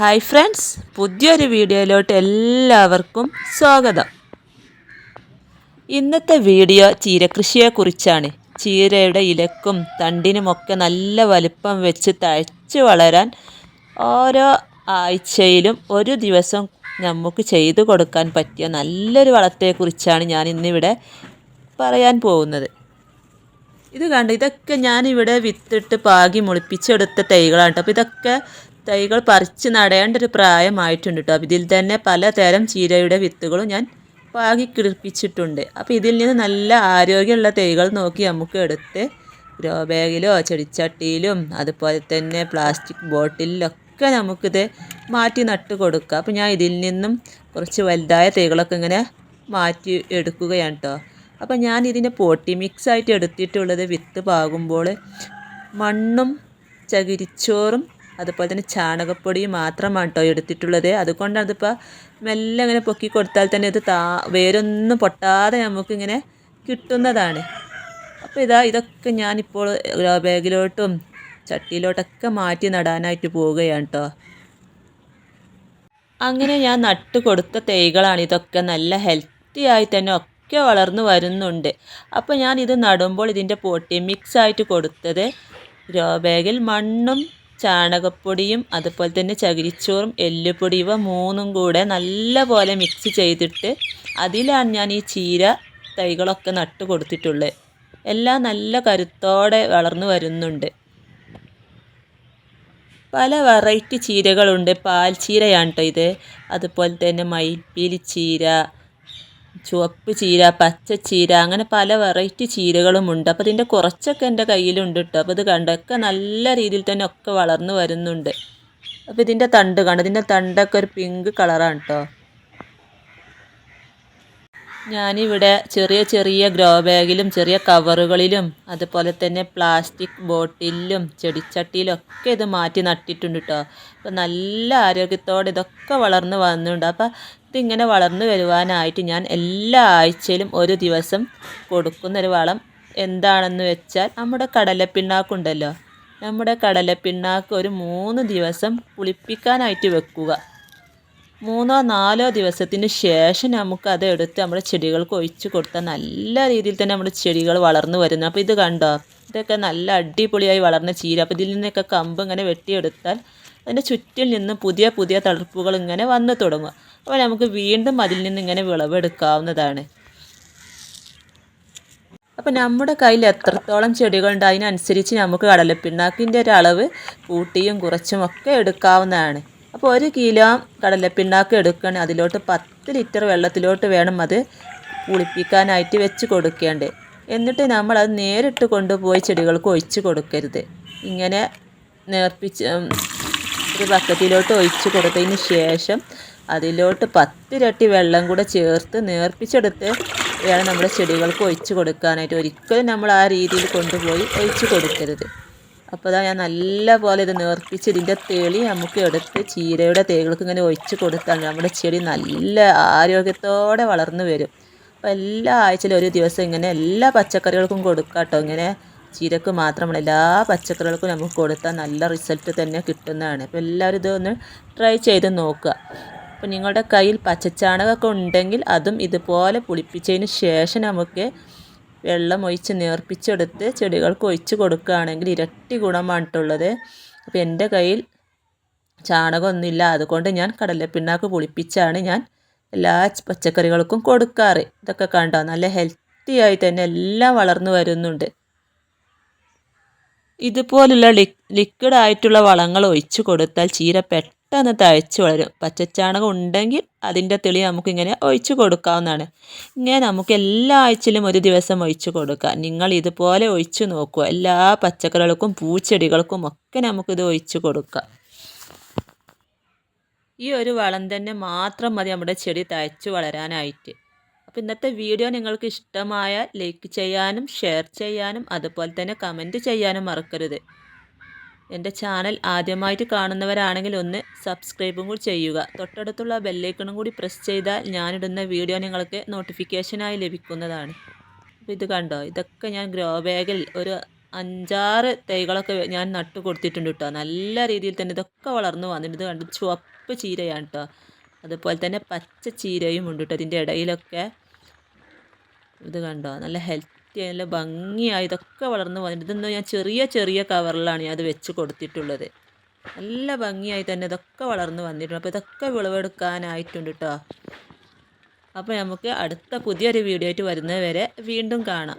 Hi friends പുതിയൊരു വീഡിയോയിലോട്ട് എല്ലാവർക്കും സ്വാഗതം. ഇന്നത്തെ വീഡിയോ ചീരകൃഷിയെക്കുറിച്ചാണ്. ചീരയുടെ ഇലക്കും തണ്ടിനുമൊക്കെ നല്ല വലുപ്പം വെച്ച് തഴച്ച് വളരാൻ ഓരോ ആഴ്ചയിലും ഒരു ദിവസം നമുക്ക് ചെയ്തു കൊടുക്കാൻ പറ്റിയ നല്ലൊരു വളത്തെക്കുറിച്ചാണ് ഞാൻ ഇന്നിവിടെ പറയാൻ പോകുന്നത്. ഇത് കണ്ട്? ഇതൊക്കെ ഞാനിവിടെ വിത്തിട്ട് പാകി മുളിപ്പിച്ചെടുത്ത തൈകളാണ് കേട്ടോ. അപ്പോൾ ഇതൊക്കെ തൈകൾ പറിച്ച് നടേണ്ട ഒരു പ്രായമായിട്ടുണ്ട് കേട്ടോ. ഇതിൽ തന്നെ പലതരം ചീരയുടെ വിത്തുകളും ഞാൻ പാകി കിളിപ്പിച്ചിട്ടുണ്ട്. അപ്പോൾ ഇതിൽ നിന്ന് നല്ല ആരോഗ്യമുള്ള തൈകൾ നോക്കി നമുക്ക് എടുത്ത് ഗ്രോ ബാഗിലോ ചെടിച്ചട്ടിയിലും അതുപോലെ തന്നെ പ്ലാസ്റ്റിക് ബോട്ടിലൊക്കെ നമുക്കിത് മാറ്റി നട്ട് കൊടുക്കുക അപ്പോൾ ഞാൻ ഇതിൽ നിന്നും കുറച്ച് വലുതായ തൈകളൊക്കെ ഇങ്ങനെ മാറ്റി എടുക്കുകയാണ് കേട്ടോ. അപ്പോൾ ഞാൻ ഇതിന്റെ പോട്ടി മിക്സ് ആയിട്ട് എടുത്തിട്ടുള്ളത് വിത്ത് പാകുമ്പോൾ മണ്ണും ചകിരിച്ചോറും അതുപോലെ തന്നെ ചാണകപ്പൊടിയും മാത്രമാണ് കേട്ടോ എടുത്തിട്ടുള്ളത്. അതുകൊണ്ടാണ് ഇതിപ്പോൾ മെല്ലെ ഇങ്ങനെ പൊക്കി കൊടുത്താൽ തന്നെ ഇത് താ വേരൊന്നും പൊട്ടാതെ നമുക്കിങ്ങനെ കിട്ടുന്നതാണ്. അപ്പോൾ ഇതാ ഇതൊക്കെ ഞാനിപ്പോൾ ഗ്രോ ബാഗിലോട്ടും ചട്ടിയിലോട്ടൊക്കെ മാറ്റി നടാനായിട്ട് പോവുകയാണ് കേട്ടോ. അങ്ങനെ ഞാൻ നട്ട് കൊടുത്ത തൈകളാണ് ഇതൊക്കെ. നല്ല ഹെൽത്തി ആയി തന്നെ ഒക്കെ വളർന്നു വരുന്നുണ്ട്. അപ്പോൾ ഞാൻ ഇത് നടുമ്പോൾ ഇതിന്റെ പൊട്ടി മിക്സ് ആയിട്ട് കൊടുത്തത് രോ ബാഗിൽ മണ്ണും ചാണകപ്പൊടിയും അതുപോലെ തന്നെ ചകിരിച്ചോറും എല്ലുപൊടി ഇവ മൂന്നും കൂടെ നല്ല പോലെ മിക്സ് ചെയ്തിട്ട് അതിലാണ് ഞാൻ ഈ ചീര തൈകളൊക്കെ നട്ട് കൊടുത്തിട്ടുള്ളത് എല്ലാം നല്ല കരുത്തോടെ വളർന്നു വരുന്നുണ്ട്. പല വെറൈറ്റി ചീരകളുണ്ട്. പാൽ ചീരയാണ് കേട്ടോ ഇത്. അതുപോലെ തന്നെ മയിൽപ്പീലി ചീര ചുവപ്പ് ചീര പച്ച ചീര അങ്ങനെ പല വെറൈറ്റി ചീരകളുമുണ്ട് അപ്പോൾ ഇതിന്റെ കുറച്ചൊക്കെ എന്റെ കയ്യിലുണ്ട് കേട്ടോ അപ്പോൾ ഇത് കണ്ടൊക്കെ നല്ല രീതിയിൽ തന്നെ ഒക്കെ വളർന്നു വരുന്നുണ്ട്. അപ്പോൾ ഇതിന്റെ തണ്ട് കണ്ടോ? ഇതിന്റെ തണ്ടൊക്കെ ഒരു പിങ്ക് കളറാണ് കേട്ടോ ഞാനിവിടെ ചെറിയ ചെറിയ ഗ്രോ ബാഗിലും ചെറിയ കവറുകളിലും അതുപോലെ തന്നെ പ്ലാസ്റ്റിക് ബോട്ടിലും ചെടിച്ചട്ടിയിലും ഒക്കെ ഇത് മാറ്റി നട്ടിട്ടുണ്ട് കേട്ടോ അപ്പോൾ നല്ല ആരോഗ്യത്തോടെ ഇതൊക്കെ വളർന്ന് വന്നിട്ടുണ്ട്. അപ്പോൾ ഇതിങ്ങനെ വളർന്നു വരുവാനായിട്ട് ഞാൻ എല്ലാ ആഴ്ചയിലും ഒരു ദിവസം കൊടുക്കുന്നൊരു വളം എന്താണെന്ന് വെച്ചാൽ നമ്മുടെ കടലപ്പിണ്ണാക്കുണ്ടല്ലോ നമ്മുടെ കടലപ്പിണ്ണാക്ക് ഒരു മൂന്ന് ദിവസം പുളിപ്പിക്കാനായിട്ട് വെക്കുക. മൂന്നോ നാലോ ദിവസത്തിന് ശേഷം നമുക്ക് അത് എടുത്ത് നമ്മുടെ ചെടികൾക്ക് ഒഴിച്ചു കൊടുത്താൽ നല്ല രീതിയിൽ തന്നെ നമ്മുടെ ചെടികൾ വളർന്നു വരുന്നു. അപ്പോൾ ഇത് കണ്ടോ? ഇതൊക്കെ നല്ല അടിപൊളിയായി വളർന്ന ചീര. അപ്പോൾ ഇതിൽ നിന്നൊക്കെ കമ്പ് ഇങ്ങനെ വെട്ടിയെടുത്താൽ അതിന്റെ ചുറ്റിൽ നിന്ന് പുതിയ പുതിയ തളിർപ്പുകൾ ഇങ്ങനെ വന്നു തുടങ്ങും. അപ്പോൾ നമുക്ക് വീണ്ടും അതിൽ നിന്ന് ഇങ്ങനെ വിളവെടുക്കാവുന്നതാണ്. അപ്പോൾ നമ്മുടെ കയ്യിൽ എത്രത്തോളം ചെടികളുണ്ട് അതിനനുസരിച്ച് നമുക്ക് കടലപ്പിണ്ണാക്കിന്റെ ഒരു അളവ് കൂട്ടിയും കുറച്ചും ഒക്കെ എടുക്കാവുന്നതാണ്. അപ്പോൾ ഒരു കിലോ കടലപ്പിണ്ണാക്ക് എടുക്കുകയാണെങ്കിൽ അതിലോട്ട് പത്ത് ലിറ്റർ വെള്ളത്തിലോട്ട് വേണം അത് പുളിപ്പിക്കാനായിട്ട് വെച്ച് കൊടുക്കേണ്ടത് എന്നിട്ട് നമ്മൾ അത് നേരിട്ട് കൊണ്ടുപോയി ചെടികൾക്ക് ഒഴിച്ച് കൊടുക്കരുത്. ഇങ്ങനെ നേർപ്പിച്ച് ഒരു ബക്കറ്റിലോട്ട് ഒഴിച്ച് കൊടുത്തതിന് ശേഷം അതിലോട്ട് പത്തിരട്ടി വെള്ളം കൂടെ ചേർത്ത് നേർപ്പിച്ചെടുത്ത് വേണം നമ്മുടെ ചെടികൾക്ക് ഒഴിച്ച് കൊടുക്കാനായിട്ട്. ഒരിക്കലും നമ്മൾ ആ രീതിയിൽ കൊണ്ടുപോയി ഒഴിച്ച് കൊടുക്കരുത്. അപ്പോൾ അതാ ഞാൻ നല്ല പോലെ ഇത് നേർപ്പിച്ച് ഇതിന്റെ തെളി നമുക്ക് എടുത്ത് ചീരയുടെ തേകൾക്ക് ഇങ്ങനെ ഒഴിച്ച് കൊടുത്താൽ നമ്മുടെ ചെടി നല്ല ആരോഗ്യത്തോടെ വളർന്നു വരും. അപ്പോൾ എല്ലാ ആഴ്ചയിലും ഒരു ദിവസം ഇങ്ങനെ എല്ലാ പച്ചക്കറികൾക്കും കൊടുക്കാം കേട്ടോ ഇങ്ങനെ ചീരക്ക് മാത്രമല്ല എല്ലാ പച്ചക്കറികൾക്കും നമുക്ക് കൊടുത്താൽ നല്ല റിസൾട്ട് തന്നെ കിട്ടുന്നതാണ്. അപ്പോൾ എല്ലാവരും ഇതൊന്ന് ട്രൈ ചെയ്ത് നോക്കുക. അപ്പോൾ നിങ്ങളുടെ കയ്യിൽ പച്ചച്ചാണകമൊക്കെ ഉണ്ടെങ്കിൽ അതും ഇതുപോലെ പുളിപ്പിച്ചതിന് ശേഷം നമുക്ക് വെള്ളം ഒഴിച്ച് നേർപ്പിച്ചെടുത്ത് ചെടികൾക്ക് ഒഴിച്ച് കൊടുക്കുകയാണെങ്കിൽ ഇരട്ടി ഗുണമാണിട്ടുള്ളത് അപ്പോൾ എന്റെ കയ്യിൽ ചാണകമൊന്നുമില്ല. അതുകൊണ്ട് ഞാൻ കടലപ്പിണ്ണാക്ക് പുളിപ്പിച്ചാണ് ഞാൻ എല്ലാ പച്ചക്കറികൾക്കും കൊടുക്കാറ്. ഇതൊക്കെ കണ്ടോ? നല്ല ഹെൽത്തി ആയി തന്നെ എല്ലാം വളർന്നു വരുന്നുണ്ട്. ഇതുപോലുള്ള ലിക്വിഡ് ആയിട്ടുള്ള വളങ്ങൾ ഒഴിച്ചു കൊടുത്താൽ ചീര പെട്ടെന്ന് തഴച്ച് വളരും. പച്ചച്ചാണകം ഉണ്ടെങ്കിൽ അതിന്റെ തെളി നമുക്കിങ്ങനെ ഒഴിച്ചു കൊടുക്കാവുന്നതാണ്. ഇങ്ങനെ നമുക്ക് എല്ലാ ആഴ്ചയിലും ഒരു ദിവസം ഒഴിച്ചു കൊടുക്കാം. നിങ്ങൾ ഇതുപോലെ ഒഴിച്ചു നോക്കുക. എല്ലാ പച്ചക്കറികൾക്കും പൂച്ചെടികൾക്കും ഒക്കെ നമുക്കിത് ഒഴിച്ചു കൊടുക്കാം. ഈ ഒരു വളം തന്നെ മാത്രം മതി നമ്മുടെ ചെടി തഴച്ചു വളരാനായിട്ട്. അപ്പോൾ ഇന്നത്തെ വീഡിയോ നിങ്ങൾക്ക് ഇഷ്ടമായാൽ ലൈക്ക് ചെയ്യാനും ഷെയർ ചെയ്യാനും അതുപോലെ തന്നെ കമന്റ് ചെയ്യാനും മറക്കരുത്. എന്റെ ചാനൽ ആദ്യമായിട്ട് കാണുന്നവരാണെങ്കിൽ ഒന്ന് സബ്സ്ക്രൈബും കൂടി ചെയ്യുക. തൊട്ടടുത്തുള്ള ബെല്ലൈക്കണും കൂടി പ്രസ് ചെയ്താൽ ഞാനിടുന്ന വീഡിയോ നിങ്ങൾക്ക് നോട്ടിഫിക്കേഷനായി ലഭിക്കുന്നതാണ്. അപ്പോൾ ഇത് കണ്ടോ? ഇതൊക്കെ ഞാൻ ഗ്രോ ബാഗിൽ ഒരു അഞ്ചാറ് തൈകളൊക്കെ ഞാൻ നട്ടു കൊടുത്തിട്ടുണ്ട് കേട്ടോ നല്ല രീതിയിൽ തന്നെ ഇതൊക്കെ വളർന്നു വന്നിട്ടുണ്ട്. ഇത് കണ്ട് ചുവപ്പ് ചീരയാണ് കേട്ടോ അതുപോലെ തന്നെ പച്ച ചീരയും ഉണ്ട് കേട്ടോ ഇതിന്റെ ഇടയിലൊക്കെ. ഇത് കണ്ടോ? നല്ല ഹെൽത്തി നല്ല ഭംഗിയായി ഇതൊക്കെ വളർന്നു വന്നിട്ട് ഇതൊന്നും ഞാൻ ചെറിയ ചെറിയ കവറിലാണ് ഞാൻ അത് വെച്ച് കൊടുത്തിട്ടുള്ളത്. നല്ല ഭംഗിയായി തന്നെ ഇതൊക്കെ വളർന്നു വന്നിട്ടുണ്ട്. അപ്പോൾ ഇതൊക്കെ വിളവെടുക്കാനായിട്ടുണ്ട് കേട്ടോ അപ്പോൾ നമുക്ക് അടുത്ത പുതിയൊരു വീഡിയോ ആയിട്ട് വരുന്നത് വരെ വീണ്ടും കാണാം.